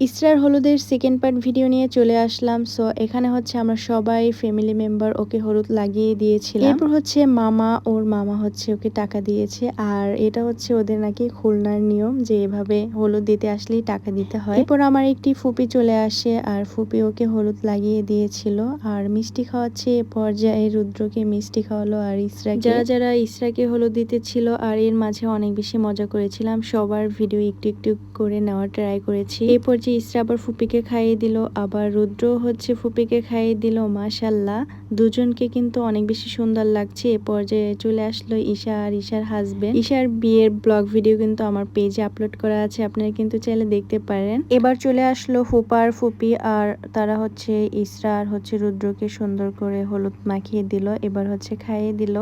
ইসরার হলুদের second part video নিয়ে চলে আসলাম। সো এখানে হচ্ছে আমরা সবাই ফ্যামিলি মেম্বার ওকে হলুদ লাগিয়ে দিয়েছিলাম। এরপর হচ্ছে মামা ওর মামা হচ্ছে ওকে টাকা দিয়েছে। আর এটা হচ্ছে ওদের নাকি খুলনার নিয়ম যে এভাবে হলুদ দিতে আসলেই টাকা দিতে হয়। এরপর আমার একটি ফুপি চলে আসে আর ফুপি ওকে হলুদ লাগিয়ে দিয়েছিল। আর মিষ্টি খাওয়াচ্ছে এ পর্যায়ে রুদ্রকে মিষ্টি খাওয়ালো আর ইসরা যারা যারা ইসরাকে হলুদ দিতে ছিল আর এর মাঝে অনেক বেশি মজা করেছিলাম সবার ভিডিও একটু একটু করে নেওয়ার ট্রাই করেছি। এই পর্যায়ে ইসরা আবার ফুপিকে খাইয়ে দিল, আবার রুদ্র হচ্ছে ফুপিকে খাইয়ে দিল মাশাল্লাহ দুজনকে কিন্তু অনেক বেশি সুন্দর লাগছে। এ পর্যায়ে চলে আসলো ঈশা আর ঈশার হাজবেন্ড ঈশার বিয়ের ব্লগ ভিডিও কিন্তু আমার পেজে আপলোড করা আছে, আপনারা কিন্তু চাইলে দেখতে পারেন। এবার চলে আসলো ফুপার ফুপি আর তারা হচ্ছে ইসরা আর হচ্ছে রুদ্রকে সুন্দর করে হলুদ মাখিয়ে দিল, এবার হচ্ছে খাইয়ে দিল।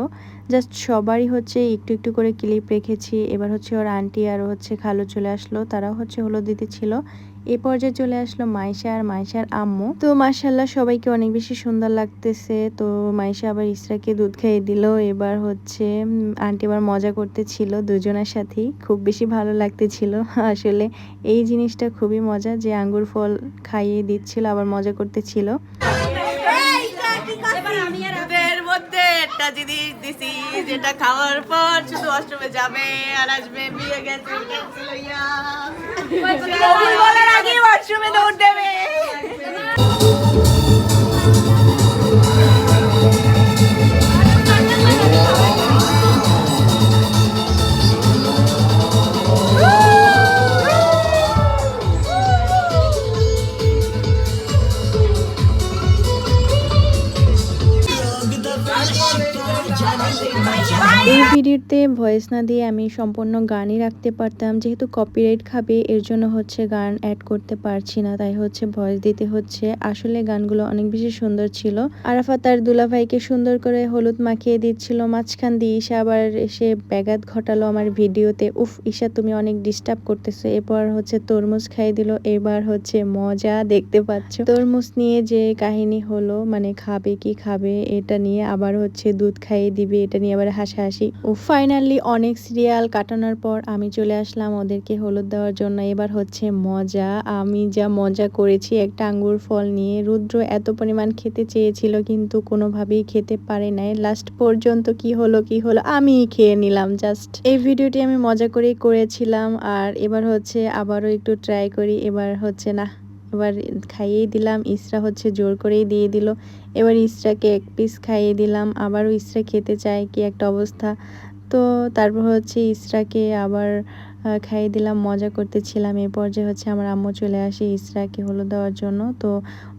জাস্ট সবারই হচ্ছে একটু একটু করে ক্লিপ রেখেছি। এবার হচ্ছে ওর আন্টি আর হচ্ছে খালু চলে আসলো, তারাও হচ্ছে হলুদ দিতে ছিল। এই পর্যায়ে চলে আসলো মাইশা আর মাইশার আম্মু। তো মাশাল্লাহ সবাইকে অনেক বেশি সুন্দর লাগতেছে। তো মাইশা আবার ইসরাকে দুধ খাইয়ে দিল। এবার হচ্ছে আন্টি আবার মজা করতেছিল দুজনের সাথেই। খুব বেশি ভালো লাগতেছিল। আসলে এই জিনিসটা খুবই মজা যে আঙ্গুর ফল খাইয়ে দিচ্ছিল আবার মজা করতেছিল। মধ্যে একটা জিনিস দিছি যেটা খাওয়ার পর শুধু অষ্টমে যাবে আর আসবে বিয়ে গেছে। এই ভিডিওতে ভয়েস না দিয়ে আমি সম্পূর্ণ গানই রাখতে পারতাম। যেহেতু কপিরাইট খাবে, এর জন্য হচ্ছে গান অ্যাড করতে পারছি না, তাই হচ্ছে ভয়েস দিতে হচ্ছে। আসলে গানগুলো অনেক বেশি সুন্দর ছিল। আরাফা তার দুলাভাইকে সুন্দর করে হলুদ মাখিয়ে দিচ্ছিল। মাঝখান দিয়ে ঈশা আবার এসে ব্যাঘাত ঘটালো আমার ভিডিওতে। উফ, ঈশা তুমি অনেক ডিস্টার্ব করতেছো। এরপর হচ্ছে তরমুজ খাইয়ে দিল। এবার হচ্ছে মজা দেখতে পাচ্ছ। তরমুজ নিয়ে যে কাহিনী হলো মানে খাবে কি খাবে, এটা নিয়ে আবার হচ্ছে দুধ খাইয়ে দিবে, এটা নিয়ে আবার হাসাহাসি। ও ফাইনালি অনেক সিরিয়াল কাটানোর পর আমি চলে আসলাম ওদেরকে হলুদ দেওয়ার জন্য। এবার হচ্ছে মজা। আমি যা মজা করেছি, একটা আঙ্গুর ফল নিয়ে। রুদ্র এত পরিমাণ খেতে চেয়েছিল, কিন্তু কোনোভাবেই খেতে পারে নাই। লাস্ট পর্যন্ত কি হলো কি হলো আমি খেয়ে নিলাম জাস্ট এই ভিডিওটি আমি মজা করেই করেছিলাম। আর এবার হচ্ছে আবারও একটু ট্রাই করি। এবার হচ্ছে না। এবার খাইয়েই দিলাম, ইসরা হচ্ছে জোর করেই দিয়ে দিল। এবার ইসরাকে এক পিস খাইয়ে দিলাম, আবারও ইসরা খেতে চায় কি একটা অবস্থা। তো তারপর হচ্ছে ইসরাকে আবার খাইয়ে দিলাম, মজা করতেছিলাম। এই পর্যায়ে হচ্ছে আমার আম্মু চলে আসে ইসরাকে হলুদ দেওয়ার জন্য। তো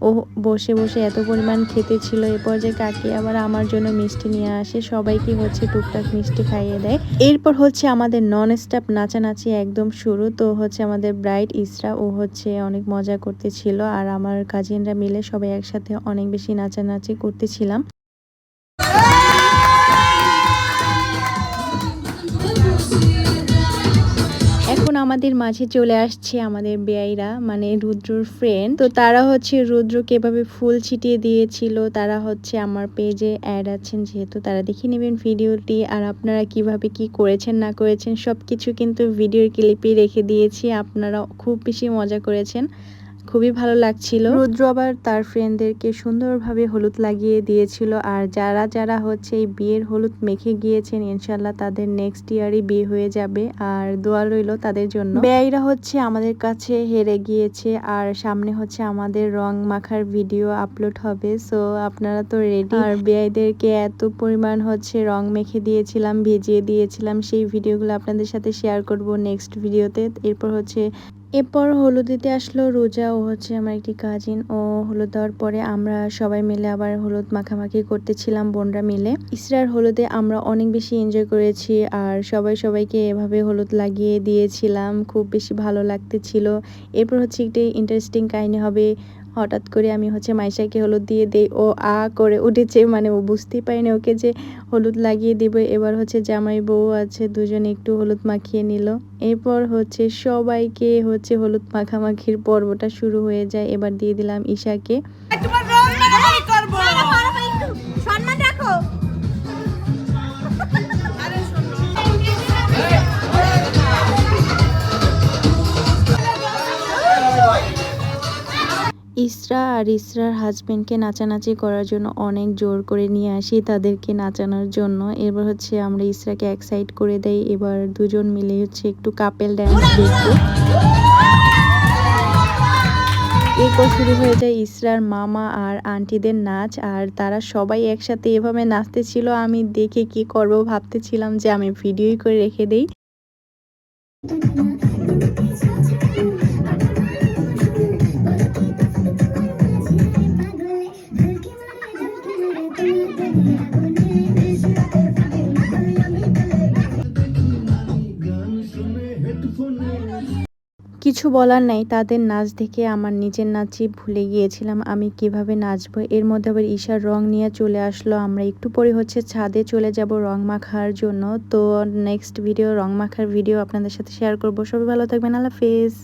ও বসে বসে এত পরিমাণ খেতে ছিল এই পর্যায়ে কাকি আবার আমার জন্য মিষ্টি নিয়ে আসে। সবাইকে হচ্ছে টুকটাক মিষ্টি খাইয়ে দেয়। এরপর হচ্ছে আমাদের নন স্টপ নাচানাচি একদম শুরু। তো হচ্ছে আমাদের ব্রাইট ইসরা, ও হচ্ছে অনেক মজা করতেছিল আর আমার কাজিনরা মিলে সবাই একসাথে অনেক বেশি নাচানাচি করতেছিলাম। আমাদের মাঝে চলে আসছে আমাদের বেয়াইরা মানে রুদ্রর ফ্রেন্ড তো তারা হচ্ছে রুদ্র এভাবে ফুল ছিটিয়ে দিয়েছিল। তারা হচ্ছে আমার পেজে অ্যাড আছেন যেহেতু তারা দেখে নেবেন ভিডিওটি। আর আপনারা কীভাবে কি করেছেন, না করেছেন সব কিছু কিন্তু ভিডিওর ক্লিপে রেখে দিয়েছি। আপনারা খুব বেশি মজা করেছেন। খুবই ভালো লাগছিল। রুদ্র আবার তার ফ্রেন্ডদেরকে সুন্দরভাবে হলুদ লাগিয়ে দিয়েছিল আর যারা যারা হচ্ছে এই বিয়ের হলুদ মেখে গিয়েছেন ইনশাল্লাহ তাদের নেক্সট ইয়ারই বিয়ে হয়ে যাবে আর দোয়া রইল তাদের জন্য। ব্যয়রা হচ্ছে আমাদের কাছে হেরে গিয়েছে আর সামনে হচ্ছে আমাদের রং মাখার ভিডিও আপলোড হবে সো আপনারা তো রেডি আর ব্যয়দেরকে এত পরিমাণ হচ্ছে রং মেখে দিয়েছিলাম ভিজিয়ে দিয়েছিলাম সেই ভিডিওগুলো আপনাদের সাথে শেয়ার করব নেক্সট ভিডিওতে এরপর হচ্ছে এরপর হলুদ দিতে আসলো রোজা ও হচ্ছে আমার একটি কাজিন ও হলুদ দেওয়ার পরে আমরা সবাই মিলে আবার হলুদ মাখামাখি করতেছিলাম বোনরা মিলে। ইসরার হলুদে আমরা অনেক বেশি এনজয় করেছি আর সবাই সবাইকে এভাবে হলুদ লাগিয়ে দিয়েছিলাম। খুব বেশি ভালো লাগতেছিল। এরপর হচ্ছে একটি ইন্টারেস্টিং কাহিনী হবে। হঠাৎ করে আমি হচ্ছে মাইশাকে হলুদ দিয়ে দেই। ও আ করে উঠেছে মানে ও বুঝতেই পারিনি ওকে যে হলুদ লাগিয়ে দেবে। এবার হচ্ছে জামাই বউ আছে, দুজনে একটু হলুদ মাখিয়ে নিল। এরপর হচ্ছে সবাইকে হচ্ছে হলুদ মাখামাখির পর্বটা শুরু হয়ে যায়। এবার দিয়ে দিলাম ঈশাকে। ইসরা আর ইসরার হাজবেন্ডকে নাচানাচি করার জন্য অনেক জোর করে নিয়ে আসি তাদেরকে নাচানোর জন্য। এবার হচ্ছে আমরা ইসরাকে এক সাইড করে দেই। এবার দুজন মিলে হচ্ছে একটু কাপেল ড্যান্স দেখব এরপর শুরু হয়ে যায় ইসরার মামা আর আন্টিদের নাচ। আর তারা সবাই একসাথে এভাবে নাচতেছিল। আমি দেখে কি করব ভাবতেছিলাম যে আমি ভিডিওই করে রেখে দেই। কিছু বলার নাই, তাদের নাচ দেখে আমার নিজের নাচই ভুলে গিয়েছিলাম, আমি কীভাবে নাচবো? এর মধ্যে আবার ঈশার রং নিয়ে চলে আসলো, আমরা একটু পরে হচ্ছে ছাদে চলে যাব রং মাখার জন্য। তো নেক্সট ভিডিও রং মাখার ভিডিও আপনাদের সাথে শেয়ার করব। সবাই ভালো থাকবেন, আল্লাহ হাফেজ।